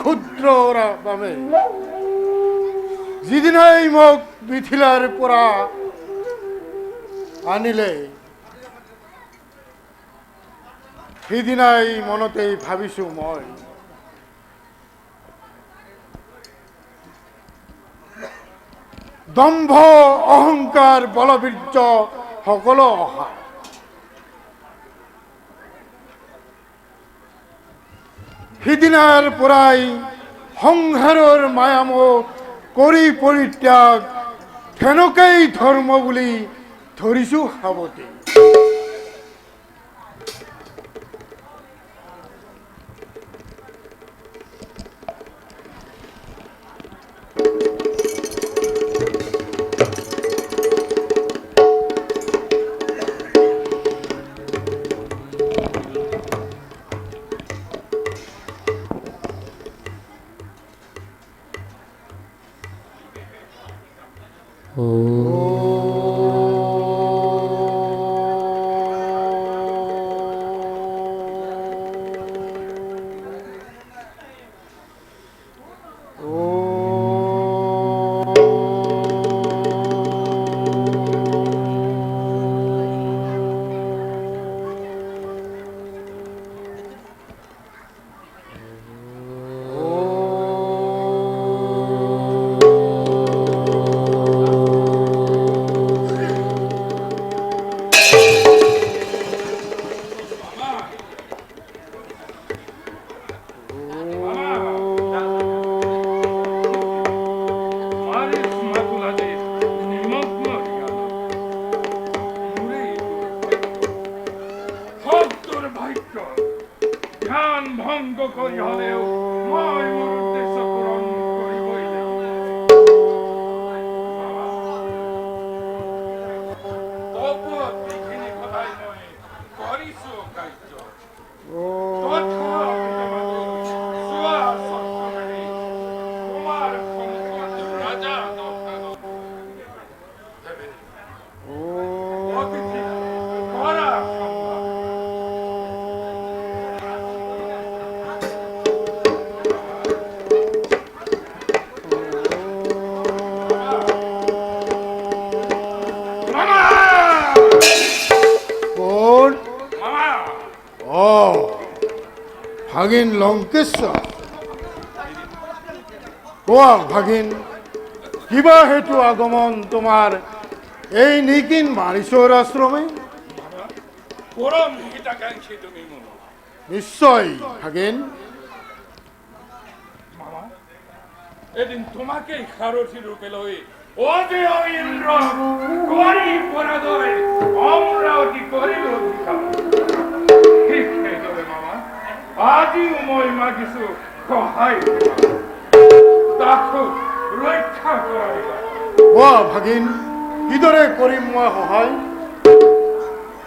ক্ষুদ্র ওরা বামে যেদিন এই মুখ মিথিলার পোড়া আনিলে সিদিনাই মনতেই ভাবিছো মই। দম্ভ অহংকাৰ বলবীৰ্য সকলো অহা সিদিনার পরাই সংসাৰৰ মায়াম কৰি পৰিত্যাগ সেনেকেই ধৰ্ম বুলি ধৰিছোঁ সাৱতি ഓ ও ভাগিন লঙ্কেশ্বৰ। কোৱা ভাগিন কিবা হেতু আগমন তোমাৰ এই নিকিন তুমি মন নিশ্চয় ভাগিন। এদিন তোমাকেই সারথি রূপে লই ও যে ইন্দ্র করি পরাজয় অমরাবতী করিল অধিকার আজিও মই মাগিছো সহায় তাকো ৰক্ষা কৰা দিবা ভাগিন কিদৰে কৰিম মই সহায়?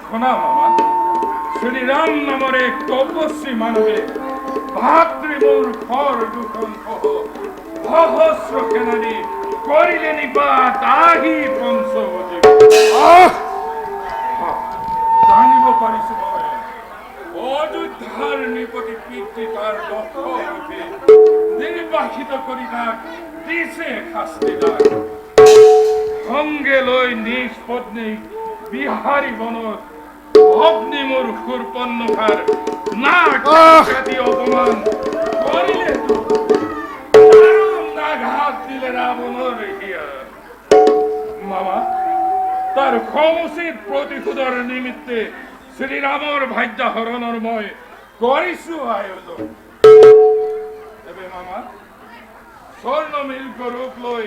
শোনা মামা শ্রীরাম নামরে তপস্বী মানবে ভাতৃমূল ঘর দুখন সহ সহস্র সেনানী করিলে নিপাত আহি পঞ্চবতী জানিব পাৰিছো মই অযোধ্যাৰ নিপতি পিতৃ তাৰ দশৰথে নিৰ্বাসিত কৰি তাক দিছে শাস্তি দান সঙ্গে লৈ নিজ পত্নী বিহাৰী বনত অগ্নি সুৰপন্নহাৰ নাক আহ! কাটি অপমান কৰিলে চৰম আঘাত দিলে ৰাৱণৰ হিয়া। মামা তার সমুচিত প্ৰতিশোধৰ নিমিত্তে শ্ৰীৰামৰ ভাগ্য হৰণৰ মই কৰিছো আয়োজন। এবে মামা স্বৰ্ণ মিল্ক ৰূপ লৈ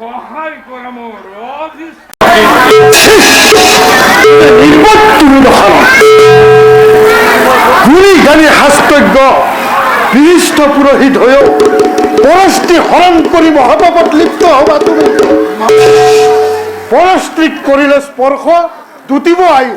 সহায় কৰা মোৰ অধিষ্ঠ গুণী জ্ঞানী পুৰোহিত হৈও পৰস্ত্ৰী হৰণ কৰি মহাপাপত লিপ্ত হবা তুমি। পৰস্ত্ৰীক কৰিলে স্পৰ্শ দুটিব আয়ু।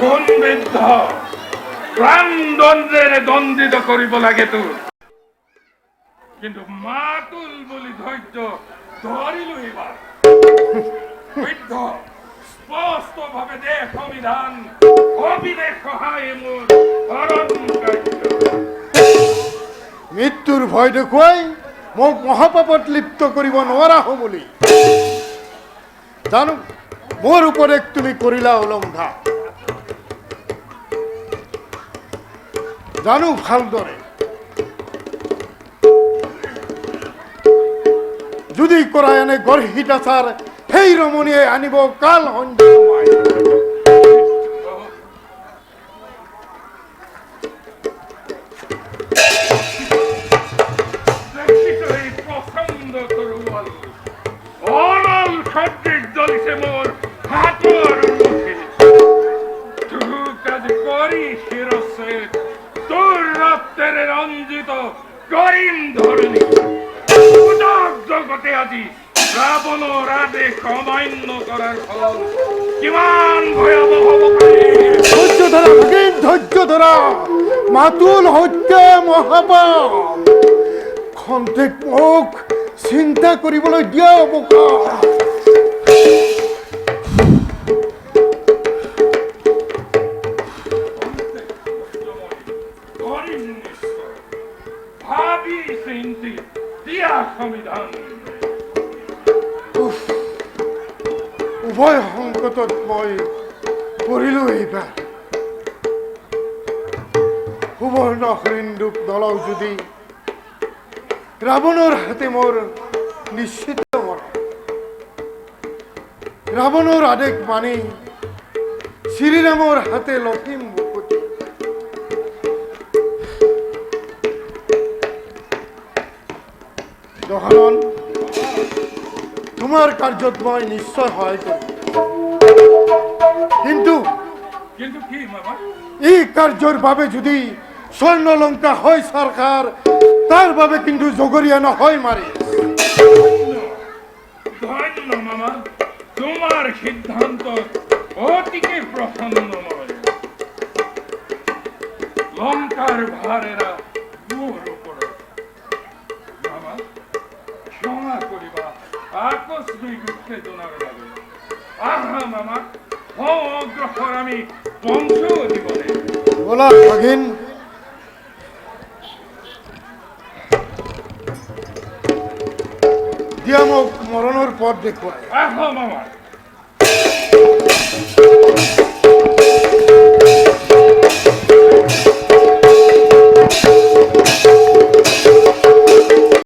কোন বৃদ্ধ প্ৰাণ দণ্ডেৰে দণ্ডিত কৰিব লাগে তোৰ কিন্তু মাতুল বুলি ধৈৰ্য ধৰিলো এইবাৰ বৃদ্ধ স্পষ্ট ভাৱে দেশ সংবিধান অবিদেশ সহায় কাৰ্য মৃত্যুৰ ভয় দেখুৱাই মোক মহাপাপত লিপ্ত কৰিব নোৱাৰা হো বুলি। জানো, মোৰ উপদেশ তুমি কৰিলা উলংঘা। জানো ভালদৰে যদি কৰা এনে গৰ্হিতাচাৰ সেই ৰমণীয়ে আনিব কাল সদৃশ জ্বলিছে মোৰ ৰক্তেৰে ৰঞ্জিত কৰিম ধৰণী উদক জগতে আজি ৰাৱণৰ আদেশ অমান্য কৰাৰ ফল। কিমান পাৰে ধৈৰ্য ধৰা ভগিন ধৈৰ্য ধৰা মাতুল সত্য মহাপাপ। খন্তেক মোক চিন্তা কৰিবলৈ দিয়া বোকা। সংকটত মই পৰিলোঁ এইবাৰ। সুবৰ্ণ হৰিণৰূপ নলওঁ যদি ৰাৱণৰ হাতে মোৰ নিশ্চিত মৰণ ৰাৱণৰ আদেশ মানি শ্ৰীৰামৰ হাতে লখিম মুকুতি দহানন, তোমাৰ কাৰ্যত মই নিশ্চয় সহায় কৰিম। কিন্তু কি মামা এই কাৰ্যৰ বাবে যদি স্বৰ্ণলংকা হয় চৰকাৰ তাৰ বাবে কিন্তু জগৰীয়া নহয় মাৰি ধন্য মামা তোমাৰ সিদ্ধান্ত অতিকে প্ৰসন্ন মই আর ভারেরা মোর উপর। মামা ক্ষমা করিবা আকস্মিক উত্তেজনার বাবে। আহা মামা অগ্রসর আমি বংশ জীবনে বলা ভাগিন দিয়া মোক মরণের পর দেখুৱাই আহা মামা